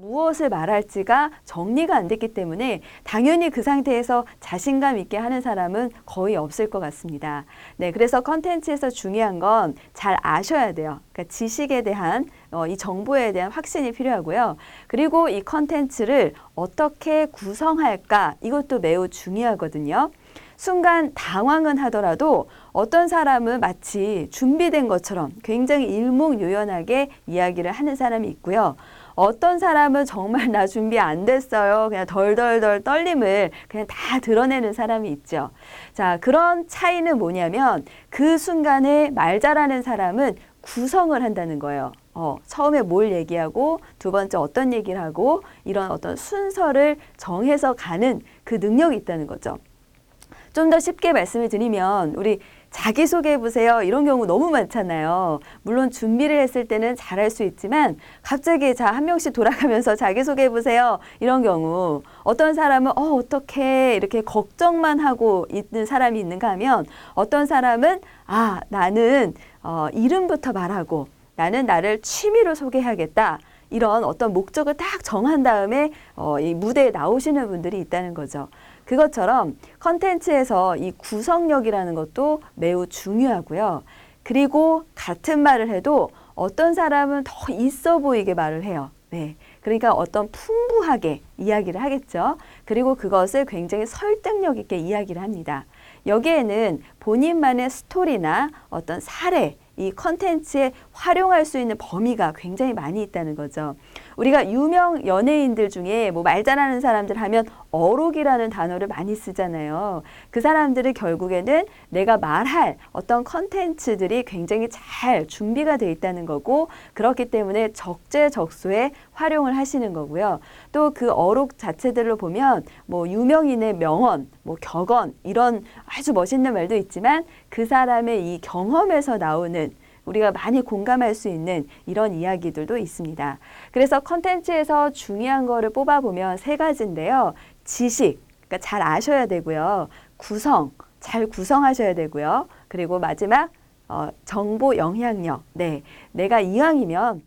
무엇을 말할지가 정리가 안 됐기 때문에 당연히 그 상태에서 자신감 있게 하는 사람은 거의 없을 것 같습니다. 네, 그래서 컨텐츠에서 중요한 건 잘 아셔야 돼요. 그러니까 지식에 대한 어, 이 정보에 대한 확신이 필요하고요. 그리고 이 컨텐츠를 어떻게 구성할까 이것도 매우 중요하거든요. 순간 당황은 하더라도 어떤 사람은 마치 준비된 것처럼 굉장히 일목요연하게 이야기를 하는 사람이 있고요. 어떤 사람은 정말 나 준비 안 됐어요. 그냥 덜덜덜 떨림을 그냥 다 드러내는 사람이 있죠. 자, 그런 차이는 뭐냐면 그 순간에 말 잘하는 사람은 구성을 한다는 거예요. 어, 처음에 뭘 얘기하고 두 번째 어떤 얘기를 하고 이런 어떤 순서를 정해서 가는 그 능력이 있다는 거죠. 좀 더 쉽게 말씀을 드리면 우리 자기소개해 보세요. 이런 경우 너무 많잖아요. 물론 준비를 했을 때는 잘할 수 있지만 갑자기 자, 한 명씩 돌아가면서 자기소개해 보세요. 이런 경우 어떤 사람은 어, 어떻게 이렇게 걱정만 하고 있는 사람이 있는가 하면 어떤 사람은 아, 나는 어, 이름부터 말하고 나는 나를 취미로 소개하겠다. 이런 어떤 목적을 딱 정한 다음에 어, 이 무대에 나오시는 분들이 있다는 거죠. 그것처럼 컨텐츠에서 이 구성력이라는 것도 매우 중요하고요. 그리고 같은 말을 해도 어떤 사람은 더 있어 보이게 말을 해요. 네. 그러니까 어떤 풍부하게 이야기를 하겠죠. 그리고 그것을 굉장히 설득력 있게 이야기를 합니다. 여기에는 본인만의 스토리나 어떤 사례, 이 컨텐츠에 활용할 수 있는 범위가 굉장히 많이 있다는 거죠. 우리가 유명 연예인들 중에 뭐 말 잘하는 사람들 하면 어록이라는 단어를 많이 쓰잖아요. 그 사람들은 결국에는 내가 말할 어떤 컨텐츠들이 굉장히 잘 준비가 돼 있다는 거고 그렇기 때문에 적재적소에 활용을 하시는 거고요. 또 그 어록 자체들로 보면 뭐 유명인의 명언, 뭐 격언 이런 아주 멋있는 말도 있지만 그 사람의 이 경험에서 나오는 우리가 많이 공감할 수 있는 이런 이야기들도 있습니다. 그래서 컨텐츠에서 중요한 거를 뽑아보면 세 가지인데요. 지식, 그러니까 잘 아셔야 되고요. 구성, 잘 구성하셔야 되고요. 그리고 마지막 어, 정보 영향력. 네, 내가 이왕이면